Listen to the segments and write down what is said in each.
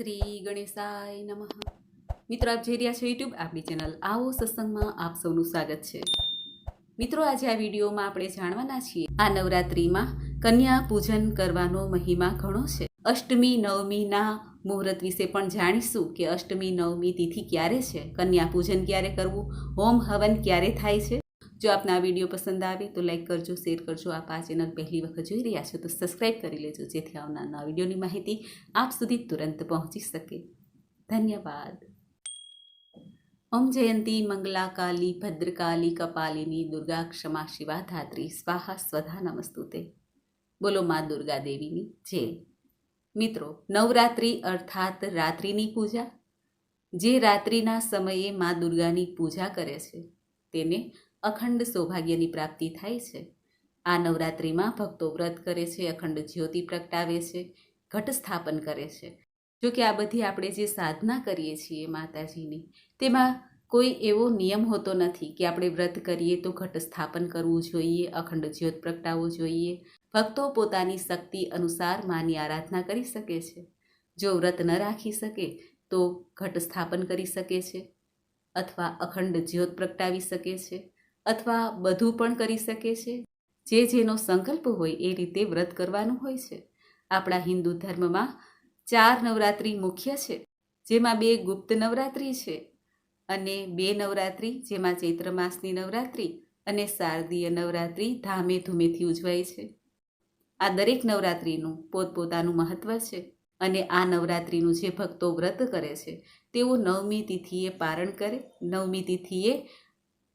શ્રી ગણેશાય નમઃ. મિત્રો, આપ જોઈ રહ્યા છો યુટ્યુબ આપણી ચેનલ આવો સત્સંગમાં આપ સૌનું સ્વાગત છે. મિત્રો, આજે આ વિડીયોમાં આપણે જાણવાના છીએ આ નવરાત્રિમાં કન્યા પૂજન કરવાનો મહિમા ઘણો છે. અષ્ટમી, નવમીના મુહૂર્ત વિશે પણ જાણીશું કે અષ્ટમી, નવમી તિથિ ક્યારે છે, કન્યા પૂજન ક્યારે કરવું, હોમ હવન ક્યારે થાય છે? જો આપને આ વીડિયો પસંદ આવે તો લાઈક કરજો, શેર કરજો. આપ આ ચેનલ પહેલી વખત જોઈ રહ્યા છો તો સબસ્ક્રાઈબ કરી લેજો, જેથી આવનારના વિડીયોની માહિતી આપ સુધી તુરંત પહોંચી શકે. ધન્યવાદ. ઓમ જયંતી મંગલા કાલી ભદ્રકાલી, કપાલિની, દુર્ગા ક્ષમા શિવા ધાત્રી, સ્વાહા સ્વધા નમસ્તુતે. બોલો મા દુર્ગા દેવીની જય. મિત્રો, નવરાત્રિ અર્થાત રાત્રિની પૂજા. જે રાત્રિના સમયે મા દુર્ગાની પૂજા કરે છે, તેને અખંડ સૌભાગ્યની પ્રાપ્તિ થાય છે. આ નવરાત્રિમાં ભક્તો વ્રત કરે છે, અખંડ જ્યોતિ પ્રગટાવે છે, ઘટ સ્થાપન કરે છે. જો કે આ બધી આપણે જે સાધના કરીએ છીએ માતાજીની, તેમાં કોઈ એવો નિયમ હોતો નથી કે આપણે વ્રત કરીએ તો ઘટ સ્થાપન કરવું જોઈએ, અખંડ જ્યોત પ્રગટાવવું જોઈએ. ભક્તો પોતાની શક્તિ અનુસાર માની આરાધના કરી શકે છે. જો વ્રત ન રાખી શકે તો ઘટ સ્થાપન કરી શકે છે અથવા અખંડ જ્યોત પ્રગટાવી શકે છે. અથવા બધું પણ કરી શકે છે? જે જેનો સંકલ્પ હોય એ રીતે વ્રત કરવાનું હોય છે. આપણા હિન્દુ ધર્મમાં ચાર નવરાત્રિ મુખ્ય છે, જેમાં બે ગુપ્ત નવરાત્રિ છે અને બે નવરાત્રિ જેમાં ચૈત્ર માસની નવરાત્રિ અને શારદીય નવરાત્રિ ધામે ધૂમેથી ઉજવાય છે. આ દરેક નવરાત્રિનું પોતપોતાનું મહત્ત્વ છે અને આ નવરાત્રિનું જે ભક્તો વ્રત કરે છે, તેઓ નવમી તિથિએ પારણ કરે, નવમી તિથિએ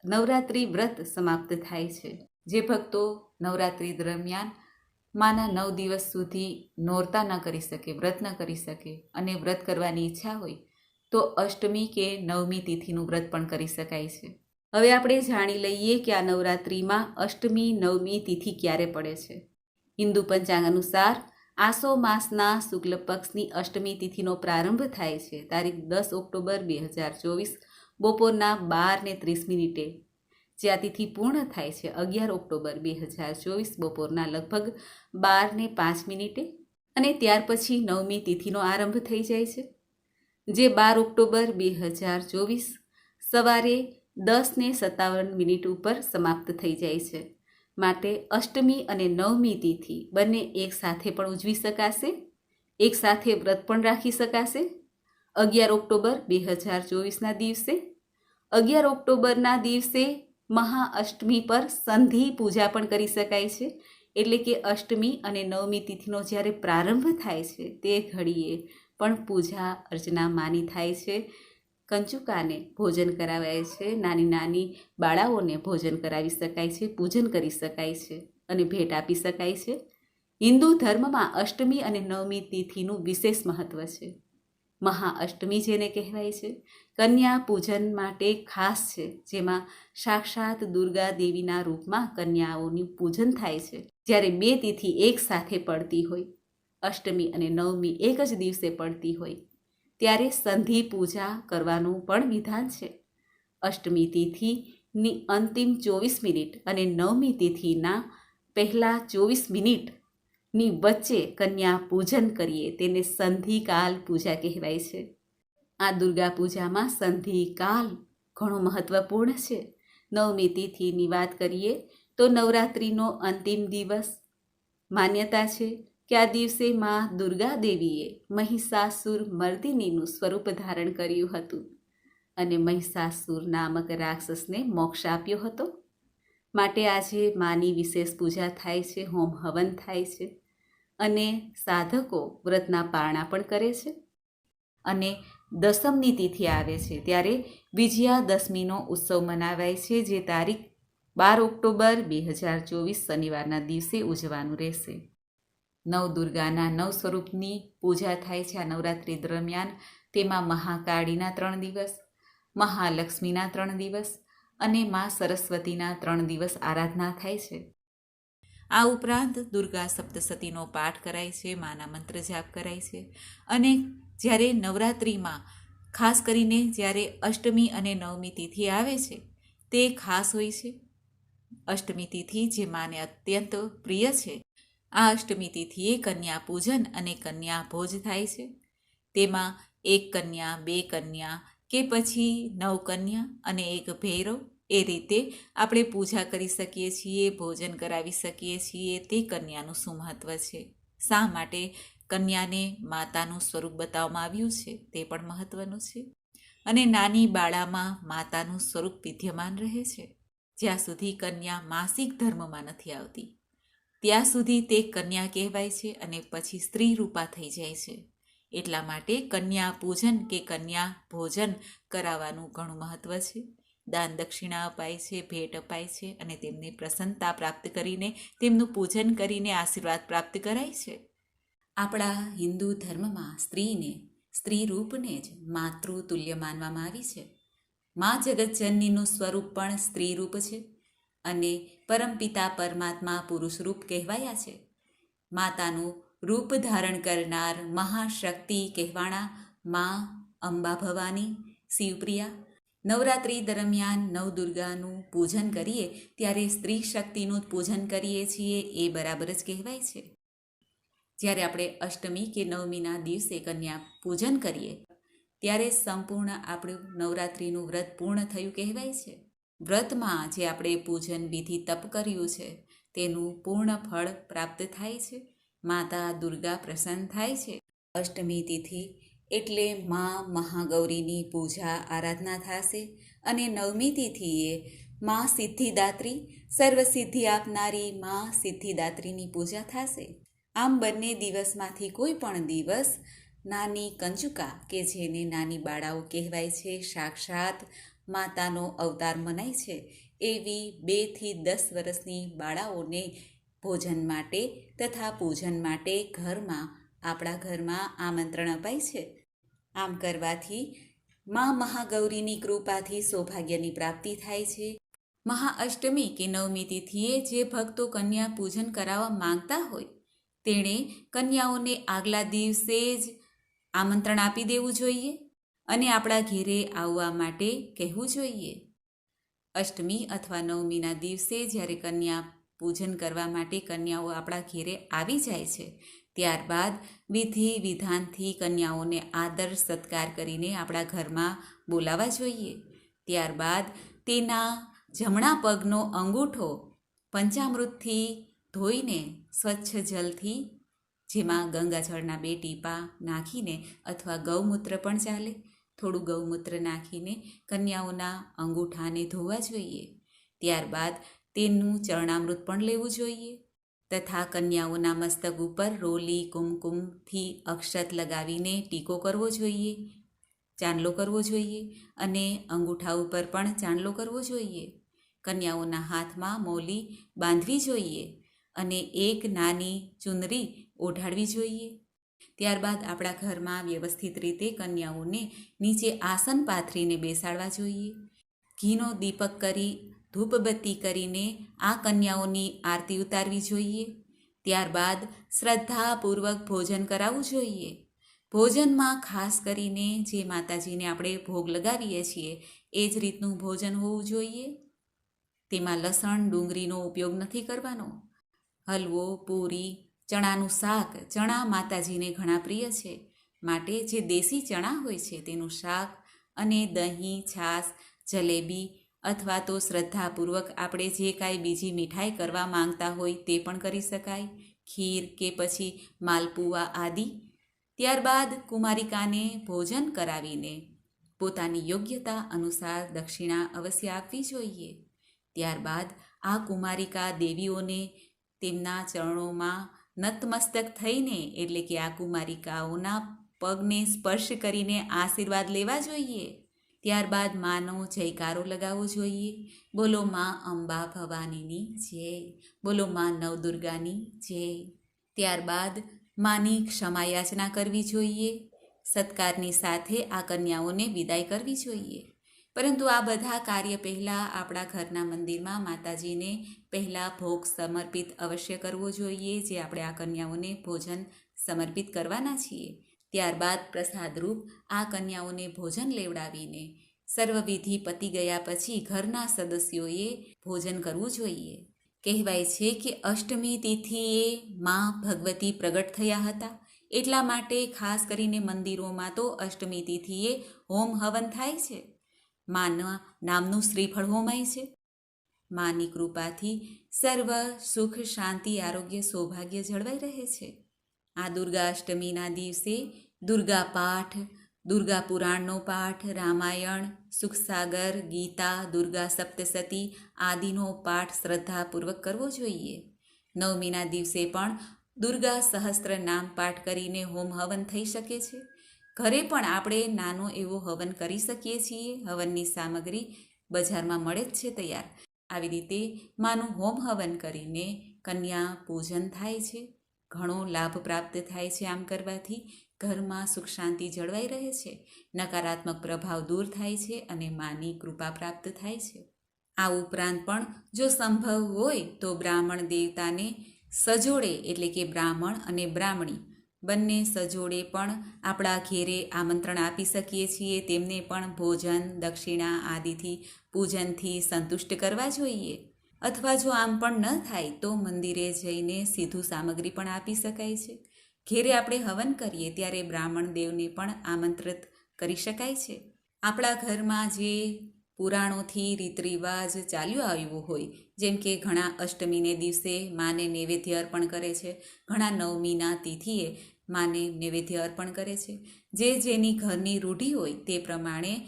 નવરાત્રિ વ્રત સમાપ્ત થાય છે. જે ભક્તો નવરાત્રિ દરમિયાન માના નવ દિવસ સુધી નોરતા ન કરી શકે, વ્રત ન કરી શકે અને વ્રત કરવાની ઈચ્છા હોય, તો અષ્ટમી કે નવમી તિથિનું વ્રત પણ કરી શકાય છે. હવે આપણે જાણી લઈએ કે આ નવરાત્રિમાં અષ્ટમી, નવમી તિથિ ક્યારે પડે છે. હિન્દુ પંચાંગ અનુસાર આસો માસના શુક્લ પક્ષની અષ્ટમી તિથિનો પ્રારંભ થાય છે, તારીખ દસ ઓક્ટોબર બે હજાર ચોવીસ બપોરના બાર ને ત્રીસ મિનિટે, જે આ તિથિ પૂર્ણ થાય છે અગિયાર ઓક્ટોબર બે હજાર ચોવીસ બપોરના લગભગ બાર ને પાંચ મિનિટે અને ત્યાર પછી નવમી તિથિનો આરંભ થઈ જાય છે, જે બાર ઓક્ટોબર બે હજાર ચોવીસ સવારે દસ ને સત્તાવન મિનિટ ઉપર સમાપ્ત થઈ જાય છે. માટે અષ્ટમી અને નવમી તિથિ બંને એક સાથે પણ ઉજવી શકાશે, એક સાથે વ્રત પણ રાખી શકાશે અગિયાર ઓક્ટોબર બે હજાર ચોવીસના દિવસે. અગિયાર ઓક્ટોબરના દિવસે મહાઅષ્ટમી પર સંધિ પૂજા પણ કરી શકાય છે. એટલે કે અષ્ટમી અને નવમી તિથિનો જ્યારે પ્રારંભ થાય છે તે ઘડીએ પણ પૂજા અર્ચના માની થાય છે. કંચુકાને ભોજન કરાવાય છે. નાની નાની બાળાઓને ભોજન કરાવી શકાય છે, પૂજન કરી શકાય છે અને ભેટ આપી શકાય છે. હિન્દુ ધર્મમાં અષ્ટમી અને નવમી તિથિનું વિશેષ મહત્ત્વ છે. મહાઅષ્ટમી જેને કહેવાય છે. કન્યા પૂજન માટે ખાસ છે, જેમાં સાક્ષાત દુર્ગા દેવીના રૂપમાં કન્યાઓનું પૂજન થાય છે. જ્યારે બે તિથિ એક સાથે પડતી હોય, અષ્ટમી અને નવમી એક જ દિવસે પડતી હોય, ત્યારે સંધિ પૂજા કરવાનું પણ વિધાન છે. અષ્ટમી તિથિની અંતિમ ચોવીસ મિનિટ અને નવમી તિથિના પહેલાં ચોવીસ મિનિટની વચ્ચે કન્યા પૂજન કરીએ, તેને સંધિકાલ પૂજા કહેવાય છે. આ દુર્ગા પૂજામાં સંધિકાલ ઘણો મહત્વપૂર્ણ છે. નવમી તિથિની વાત કરીએ, તો નવરાત્રિનો અંતિમ દિવસ. માન્યતા છે કે આ દિવસે માં દુર્ગા દેવીએ મહિષાસુર મર્દિનીનું સ્વરૂપ ધારણ કર્યું હતું અને મહિષાસુર નામક રાક્ષસને મોક્ષ આપ્યો હતો. માટે આજે માની વિશેષ પૂજા થાય છે હોમ હવન થાય છે. અને સાધકો વ્રતના પારણા પણ કરે છે. અને દસમની તિથિ આવે છે ત્યારે વિજયા દશમીનો ઉત્સવ મનાવાય છે જે તારીખ બાર ઓક્ટોબર બે હજાર ચોવીસ શનિવારના દિવસે ઉજવાનું રહેશે. નવદુર્ગાના નવ સ્વરૂપની પૂજા થાય છે આ નવરાત્રિ દરમિયાન. તેમાં મહાકાળીના ત્રણ દિવસ, મહાલક્ષ્મીના ત્રણ દિવસ અને મા સરસ્વતીના ત્રણ દિવસ આરાધના થાય છે. આ ઉપરાંત દુર્ગા સપ્તસતીનો પાઠ કરાય છે, માના મંત્ર જાપ કરાય છે. અને જ્યારે નવરાત્રિમાં, ખાસ કરીને જ્યારે અષ્ટમી અને નવમી તિથિ આવે છે, તે ખાસ હોય છે. અષ્ટમી તિથિ, જે માને અત્યંત પ્રિય છે, આ અષ્ટમી તિથિએ કન્યા પૂજન અને કન્યા ભોજ થાય છે. તેમાં એક કન્યા, બે કન્યા કે પછી નવ કન્યા અને એક ભૈરવ એ રીતે આપણે પૂજા કરી શકીએ છીએ, ભોજન કરાવી શકીએ છીએ, તે કન્યાનું શું મહત્ત્વ છે? શા માટે કન્યાને માતાનું સ્વરૂપ બતાવવામાં આવ્યું છે? તે પણ મહત્ત્વનું છે. અને નાની બાળામાં માતાનું સ્વરૂપ વિદ્યમાન રહે છે. જ્યાં સુધી કન્યા માસિક ધર્મમાં નથી આવતી, ત્યાં સુધી તે કન્યા કહેવાય છે અને પછી સ્ત્રી રૂપા થઈ જાય છે. એટલા માટે કન્યા પૂજન કે કન્યા ભોજન કરાવવાનું ઘણું મહત્ત્વ છે. દાન દક્ષિણા અપાય છે, ભેટ અપાય છે અને તેમને પ્રસન્નતા પ્રાપ્ત કરીને તેમનું પૂજન કરીને આશીર્વાદ પ્રાપ્ત કરાય છે. આપણા હિન્દુ ધર્મમાં સ્ત્રીને, સ્ત્રી રૂપને જ માતૃ તુલ્ય માનવામાં આવી છે. મા જગતજનનીનું સ્વરૂપ પણ સ્ત્રી રૂપ છે અને પરમપિતા પરમાત્મા પુરુષ રૂપ કહેવાયા છે. માતાનું રૂપ ધારણ કરનાર મહાશક્તિ કહેવાણા મા અંબા ભવાની શિવપ્રિયા નવરાત્રિ દરમિયાન નવદુર્ગાનું પૂજન કરીએ, ત્યારે સ્ત્રી શક્તિનું જ પૂજન કરીએ છીએ, એ બરાબર જ કહેવાય છે. જ્યારે આપણે અષ્ટમી કે નવમીના દિવસે કન્યા પૂજન કરીએ, ત્યારે સંપૂર્ણ આપણું નવરાત્રિનું વ્રત પૂર્ણ થયું કહેવાય છે. વ્રતમાં જે આપણે પૂજન વિધિ તપ કર્યું છે, તેનું પૂર્ણ ફળ પ્રાપ્ત થાય છે. માતા દુર્ગા પ્રસન્ન થાય છે. અષ્ટમી તિથિ એટલે મા મહાગૌરીની પૂજા આરાધના થશે અને નવમી તિથિએ મા સિદ્ધિદાત્રી, સર્વસિદ્ધિ આપનારી મા સિદ્ધિદાત્રીની પૂજા થશે. આમ બંને દિવસમાંથી કોઈ પણ દિવસ નાની કંચુકા કે જેને નાની બાળાઓ કહેવાય છે, સાક્ષાત માતાનો અવતાર મનાય છે, એવી બેથી દસ વર્ષની બાળાઓને ભોજન માટે તથા પૂજન માટે ઘરમાં આપણા ઘરમાં આમંત્રણ અપાય છે. આમ કરવાથી મા મહાગૌરીની કૃપાથી સૌભાગ્યની પ્રાપ્તિ થાય છે. મહાઅષ્ટમી કે નવમી તિથિએ જે ભક્તો કન્યા પૂજન કરાવવા માંગતા હોય, તેણે કન્યાઓને આગલા દિવસે જ આમંત્રણ આપી દેવું જોઈએ અને આપણા ઘેરે આવવા માટે કહેવું જોઈએ. અષ્ટમી અથવા નવમીના દિવસે જ્યારે કન્યા પૂજન કરવા માટે કન્યાઓ આપણા ઘેરે આવી જાય છે ત્યારબાદ વિધિ વિધાનથી કન્યાઓને આદર સત્કાર કરીને આપણા ઘરમાં બોલાવવા જોઈએ. ત્યારબાદ તેના જમણા પગનો અંગૂઠો પંચામૃતથી ધોઈને સ્વચ્છ જલથી, જેમાં ગંગાજળના બે ટીપા નાખીને અથવા ગૌમૂત્ર પણ ચાલે. થોડું ગૌમૂત્ર નાખીને કન્યાઓના અંગૂઠાને ધોવા જોઈએ. ત્યારબાદ તેનું ચરણામૃત પણ લેવું જોઈએ. તથા કન્યાઓના મસ્તક ઉપર રોલી, કુમકુમથી અક્ષત લગાવીને ટીકો કરવો જોઈએ, ચાંદલો કરવો જોઈએ અને અંગૂઠા ઉપર પણ ચાંદલો કરવો જોઈએ. કન્યાઓના હાથમાં મૌલી બાંધવી જોઈએ અને એક નાની ચુનરી ઓઢાડવી જોઈએ. ત્યારબાદ આપણા ઘરમાં વ્યવસ્થિત રીતે કન્યાઓને નીચે આસન પાથરીને બેસાડવા જોઈએ. ઘીનો દીપક કરી ધૂપબત્તી કરીને આ કન્યાઓની આરતી ઉતારવી જોઈએ. ત્યારબાદ શ્રદ્ધાપૂર્વક ભોજન કરાવવું જોઈએ. ભોજનમાં ખાસ કરીને જે માતાજીને આપણે ભોગ લગાવીએ છીએ, એ જ રીતનું ભોજન હોવું જોઈએ. તેમાં લસણ, ડુંગળીનો ઉપયોગ નથી કરવાનો. હલવો, પૂરી, ચણાનું શાક, ચણા માતાજીને ઘણા પ્રિય છે. માટે જે દેશી ચણા હોય છે, તેનું શાક અને દહીં, છાશ, જલેબી અથવા તો શ્રદ્ધાપૂર્વક આપણે જે કાંઈ બીજી મીઠાઈ કરવા માંગતા હોય તે પણ કરી શકાય. ખીર કે પછી માલપુવા આદિ. ત્યારબાદ કુમારિકાને ભોજન કરાવીને પોતાની યોગ્યતા અનુસાર દક્ષિણા અવશ્ય આપવી જોઈએ. ત્યારબાદ આ કુમારિકા દેવીઓને તેમના ચરણોમાં નતમસ્તક થઈને, એટલે કે આ કુમારિકાઓના પગને સ્પર્શ કરીને આશીર્વાદ લેવા જોઈએ. ત્યારબાદ માનો જયકારો લગાવવો જોઈએ. બોલો માં અંબા ભવાનીની જય. બોલો માં નવદુર્ગાની જય. ત્યારબાદ માની ક્ષમાયાચના કરવી જોઈએ. સત્કારની સાથે આ કન્યાઓને વિદાય કરવી જોઈએ. પરંતુ આ બધા કાર્ય પહેલાં આપણા ઘરના મંદિરમાં માતાજીને પહેલાં ભોગ સમર્પિત અવશ્ય કરવો જોઈએ, જે આપણે આ કન્યાઓને ભોજન સમર્પિત કરવાના છીએ. ત્યારબાદ પ્રસાદરૂપ આ કન્યાઓને ભોજન લેવડાવીને સર્વવિધિ પતી ગયા પછી ઘરના સદસ્યોએ ભોજન કરવું જોઈએ. કહેવાય છે કે અષ્ટમી તિથિએ મા ભગવતી પ્રગટ થયા હતા. એટલા માટે ખાસ કરીને મંદિરોમાં તો અષ્ટમી તિથિએ હોમ હવન થાય છે. માના નામનું શ્રીફળ હોમાય છે. માની કૃપાથી સર્વ સુખ, શાંતિ, આરોગ્ય, સૌભાગ્ય જળવાઈ રહે છે. આ દુર્ગા અષ્ટમીના દિવસે દુર્ગા પાઠ, દુર્ગા પુરાણનો પાઠ, રામાયણ, સુખસાગર, ગીતા, દુર્ગા સપ્તસતી આદિનો પાઠ શ્રદ્ધાપૂર્વક કરવો જોઈએ. નવમીના દિવસે પણ દુર્ગા સહસ્ત્ર નામ પાઠ કરીને હોમ હવન થઈ શકે છે. ઘરે પણ આપણે નાનો એવો હવન કરી શકીએ છીએ. હવનની સામગ્રી બજારમાં મળે જ છે તૈયાર. આવી રીતે માનું હોમ હવન કરીને કન્યા પૂજન થાય છે. ઘણો લાભ પ્રાપ્ત થાય છે આમ કરવાથી. ઘરમાં સુખ શાંતિ જળવાઈ રહે છે, નકારાત્મક પ્રભાવ દૂર થાય છે અને માની કૃપા પ્રાપ્ત થાય છે. આ ઉપરાંત પણ જો સંભવ હોય તો બ્રાહ્મણ દેવતાને સજોડે એટલે કે બ્રાહ્મણ અને બ્રાહ્મણી બંને સજોડે પણ આપણા ઘેરે આમંત્રણ આપી શકીએ છીએ, તેમને પણ ભોજન, દક્ષિણા આદિથી પૂજનથી સંતુષ્ટ કરવા જોઈએ. અથવા જો આમ પણ ન થાય તો મંદિરે જઈને સીધું સામગ્રી પણ આપી શકાય છે. ઘેરે આપણે હવન કરીએ ત્યારે બ્રાહ્મણ દેવને પણ આમંત્રિત કરી શકાય છે. આપણા ઘરમાં જે પુરાણોથી રીત રિવાજ ચાલ્યો આવ્યો હોય, જેમ કે ઘણા અષ્ટમીને દિવસે માને નૈવેદ્ય અર્પણ કરે છે, ઘણા નવમીના તિથિએ માને નૈવેદ્ય અર્પણ કરે છે. જે જેની ઘરની રૂઢિ હોય તે પ્રમાણે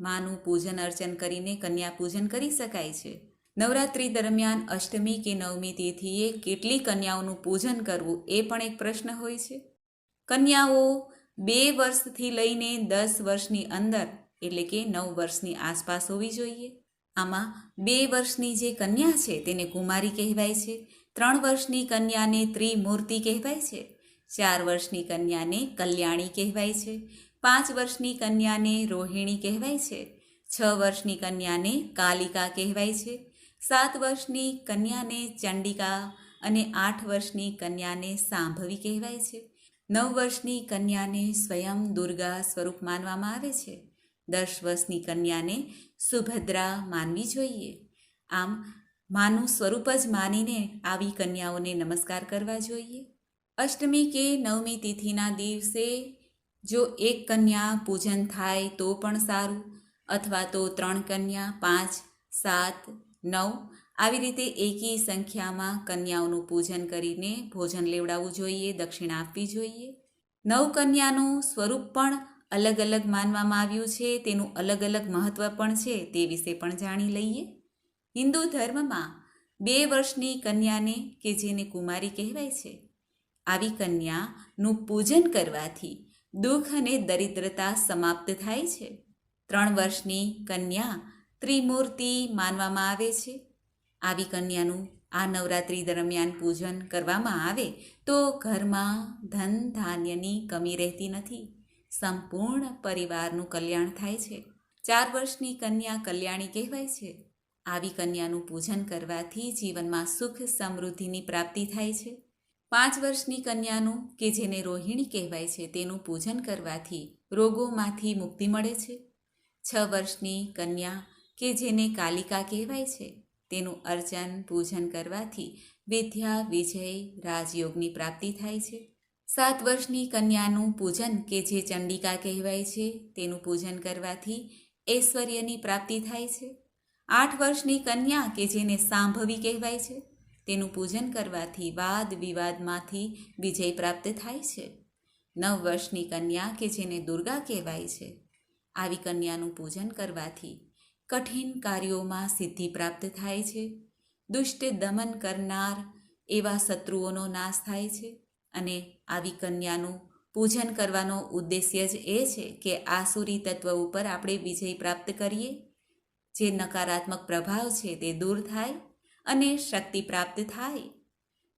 માનું પૂજન અર્ચન કરીને કન્યા પૂજન કરી શકાય છે. નવરાત્રિ દરમિયાન અષ્ટમી કે નવમી તિથિએ કેટલી કન્યાઓનું પૂજન કરવું એ પણ એક પ્રશ્ન હોય છે. કન્યાઓ બે વર્ષથી લઈને દસ વર્ષની અંદર, એટલે કે નવ વર્ષની આસપાસ હોવી જોઈએ. આમાં બે વર્ષની જે કન્યા છે તેને કુમારી કહેવાય છે, ત્રણ વર્ષની કન્યાને ત્રિમૂર્તિ કહેવાય છે, ચાર વર્ષની કન્યાને કલ્યાણી કહેવાય છે, પાંચ વર્ષની કન્યાને રોહિણી કહેવાય છે, છ વર્ષની કન્યાને કાલિકા કહેવાય છે સાત વર્ષની કન્યાને ચંડિકા અને આઠ વર્ષની કન્યાને સાંભવી કહેવાય છે. નવ વર્ષની કન્યાને સ્વયં દુર્ગા સ્વરૂપ માનવામાં આવે છે. દસ વર્ષની કન્યાને સુભદ્રા માનવી જોઈએ. આમ, માનું સ્વરૂપ જ માનીને આવી કન્યાઓને નમસ્કાર કરવા જોઈએ. અષ્ટમી કે નવમી તિથિના દિવસે જો એક કન્યા પૂજન થાય તો પણ સારું, અથવા તો ત્રણ કન્યા, પાંચ, સાત નવ. આવી રીતે એકી સંખ્યામાં કન્યાઓનું પૂજન કરીને ભોજન લેવડાવવું જોઈએ, દક્ષિણા આપવી જોઈએ. નવ કન્યાનું સ્વરૂપ પણ અલગ અલગ માનવામાં આવ્યું છે, તેનું અલગ અલગ મહત્ત્વ પણ છે, તે વિશે પણ જાણી લઈએ. હિન્દુ ધર્મમાં બે વર્ષની કન્યાને કે જેને કુમારી કહેવાય છે, આવી કન્યાનું પૂજન કરવાથી દુઃખ અને દરિદ્રતા સમાપ્ત થાય છે. ત્રણ વર્ષની કન્યા ત્રિમૂર્તિ માનવામાં આવે છે. આવી કન્યાનું આ નવરાત્રિ દરમિયાન પૂજન કરવામાં આવે તો ઘરમાં ધન ધાન્યની કમી રહેતી નથી. સંપૂર્ણ પરિવારનું કલ્યાણ થાય છે. ચાર વર્ષની કન્યા કલ્યાણી કહેવાય છે. આવી કન્યાનું પૂજન કરવાથી જીવનમાં સુખ સમૃદ્ધિની પ્રાપ્તિ થાય છે. પાંચ વર્ષની કન્યાનું, કે જેને રોહિણી કહેવાય છે, તેનું પૂજન કરવાથી રોગોમાંથી મુક્તિ મળે છે. છ વર્ષની કન્યા કે જેને કાલિકા કહેવાય છે, તેનું અર્ચન પૂજન કરવાથી વિદ્યા, વિજય, રાજયોગની પ્રાપ્તિ થાય છે. સાત વર્ષની કન્યાનું પૂજન કે જે ચંડિકા કહેવાય છે, તેનું પૂજન કરવાથી ઐશ્વર્યની પ્રાપ્તિ થાય છે. આઠ વર્ષની કન્યા કે જેને સાંભવી કહેવાય છે, તેનું પૂજન કરવાથી વાદ વિવાદમાંથી વિજય પ્રાપ્ત થાય છે. નવ વર્ષની કન્યા કે જેને દુર્ગા કહેવાય છે, આવી કન્યાનું પૂજન કરવાથી કઠિન કાર્યોમાં સિદ્ધિ પ્રાપ્ત થાય છે. દુષ્ટ દમન કરનાર એવા શત્રુઓનો નાશ થાય છે અને આવી કન્યાનું પૂજન કરવાનો ઉદ્દેશ્ય જ એ છે કે આસુરી તત્વ ઉપર આપણે વિજય પ્રાપ્ત કરીએ. જે નકારાત્મક પ્રભાવ છે તે દૂર થાય અને શક્તિ પ્રાપ્ત થાય.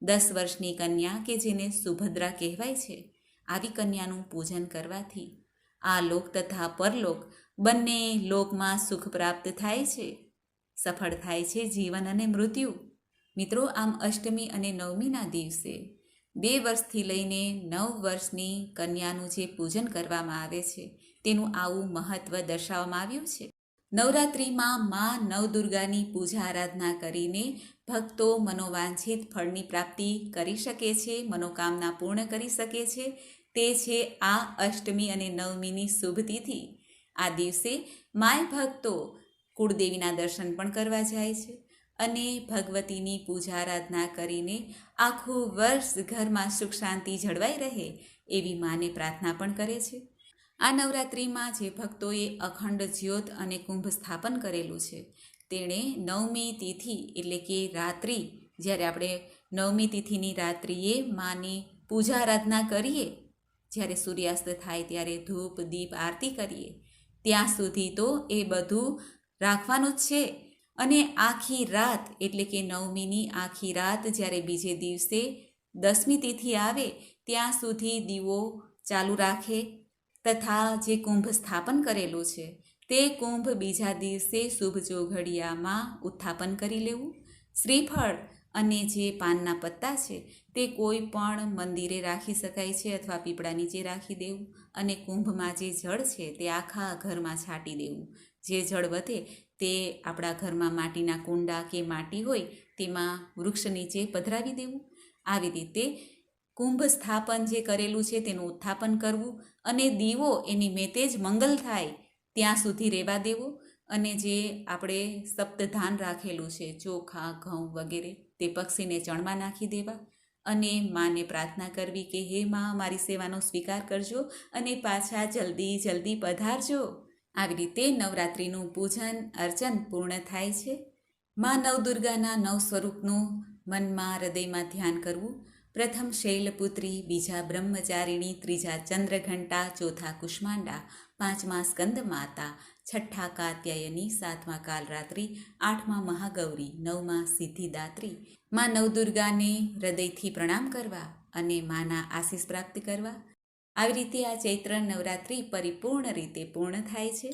દસ વર્ષની કન્યા કે જેને સુભદ્રા કહેવાય છે, આવી કન્યાનું પૂજન કરવાથી આ લોક તથા પરલોક બંને લોકમાં સુખ પ્રાપ્ત થાય છે, સફળ થાય છે જીવન અને મૃત્યુ. મિત્રો, આમ અષ્ટમી અને નવમીના દિવસે બે વર્ષથી લઈને નવ વર્ષની કન્યાનું જે પૂજન કરવામાં આવે છે, તેનું આવું મહત્ત્વ દર્શાવવામાં આવ્યું છે. નવરાત્રિમાં મા નવદુર્ગાની પૂજા આરાધના કરીને ભક્તો મનોવાંછિત ફળની પ્રાપ્તિ કરી શકે છે, મનોકામના પૂર્ણ કરી શકે છે. તે છે આ અષ્ટમી અને નવમીની શુભ તિથિ. આ દિવસે માય ભક્તો કુળદેવીના દર્શન પણ કરવા જાય છે અને ભગવતીની પૂજા આરાધના કરીને આખું વર્ષ ઘરમાં સુખ શાંતિ જળવાઈ રહે એવી માને પ્રાર્થના પણ કરે છે. આ નવરાત્રિમાં જે ભક્તોએ અખંડ જ્યોત અને કુંભ સ્થાપન કરેલું છે, તેણે નવમી તિથિ એટલે કે રાત્રિ, જ્યારે આપણે નવમી તિથિની રાત્રિએ માની પૂજા આરાધના કરીએ, જ્યારે સૂર્યાસ્ત થાય ત્યારે ધૂપ, દીપ, આરતી કરીએ ત્યાં સુધી તો એ બધું રાખવાનું જ છે. અને આખી રાત, એટલે કે નવમીની આખી રાત જ્યારે બીજે દિવસે દસમી તિથિ આવે, ત્યાં સુધી દીવો ચાલુ રાખે તથા જે કુંભ સ્થાપન કરેલું છે, તે કુંભ બીજા દિવસે શુભ જોઘડિયામાં ઉત્થાપન કરી લેવું. શ્રીફળ અને જે પાનના પત્તા છે, તે કોઈ પણ મંદિરે રાખી શકાય છે અથવા પીપળા નીચે રાખી દેવું અને કુંભમાં જે જળ છે, તે આખા ઘરમાં છાંટી દેવું. જે જળ વધે, તે આપણા ઘરમાં માટીના કુંડા કે માટી હોય, તેમાં વૃક્ષ નીચે પધરાવી દેવું. આવી રીતે કુંભ સ્થાપન જે કરેલું છે, તેનું ઉત્થાપન કરવું અને દીવો એની મેતે જ મંગલ થાય, ત્યાં સુધી રહેવા દેવો. અને જે આપણે સપ્તધાન રાખેલું છે, ચોખા, ઘઉં વગેરે તે પક્ષીને ચણમાં નાખી દેવા અને માને પ્રાર્થના કરવી કે, હે માં, મારી સેવાનો સ્વીકાર કરજો અને પાછા જલ્દી જલ્દી પધારજો. આવી રીતે નવરાત્રિનું પૂજન, અર્ચન પૂર્ણ થાય છે. માં નવદુર્ગાના નવ સ્વરૂપનું મનમાં હૃદયમાં ધ્યાન કરવું. પ્રથમ શૈલપુત્રી, બીજા બ્રહ્મચારિણી, ત્રીજા ચંદ્રઘંટા, ચોથા કુષ્માંડા, પાંચમા સ્કંદ માતા છઠ્ઠા કાત્યાયની સાતમા કાલરાત્રિ, આઠમા મહાગૌરી, નવમા સિદ્ધિદાત્રી. માં નવદુર્ગાને હૃદયથી પ્રણામ કરવા અને માના આશીષ પ્રાપ્ત કરવા. આવી રીતે આ ચૈત્ર નવરાત્રિ પરિપૂર્ણ રીતે પૂર્ણ થાય છે.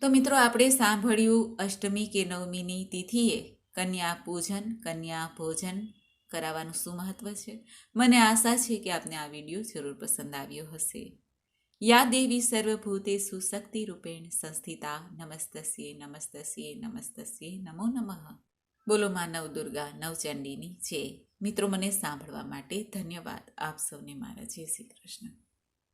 તો મિત્રો, આપણે સાંભળ્યું અષ્ટમી કે નવમીની તિથિએ કન્યા પૂજન, કન્યા ભોજન કરાવવાનું શું મહત્વ છે? મને આશા છે કે આપને આ વીડિયો જરૂર પસંદ આવ્યો હશે. યા દેવી સર્વભૂતેષુ શક્તિ રૂપેણ સંસ્થિતા નમસ્તસ્યે નમસ્તસ્યે નમસ્તસ્યે નમો નમઃ બોલો માં નવ દુર્ગા નવચંડીની જય મિત્રો મને સાંભળવા માટે ધન્યવાદ। આપ સૌને મારા જય શ્રી કૃષ્ણ।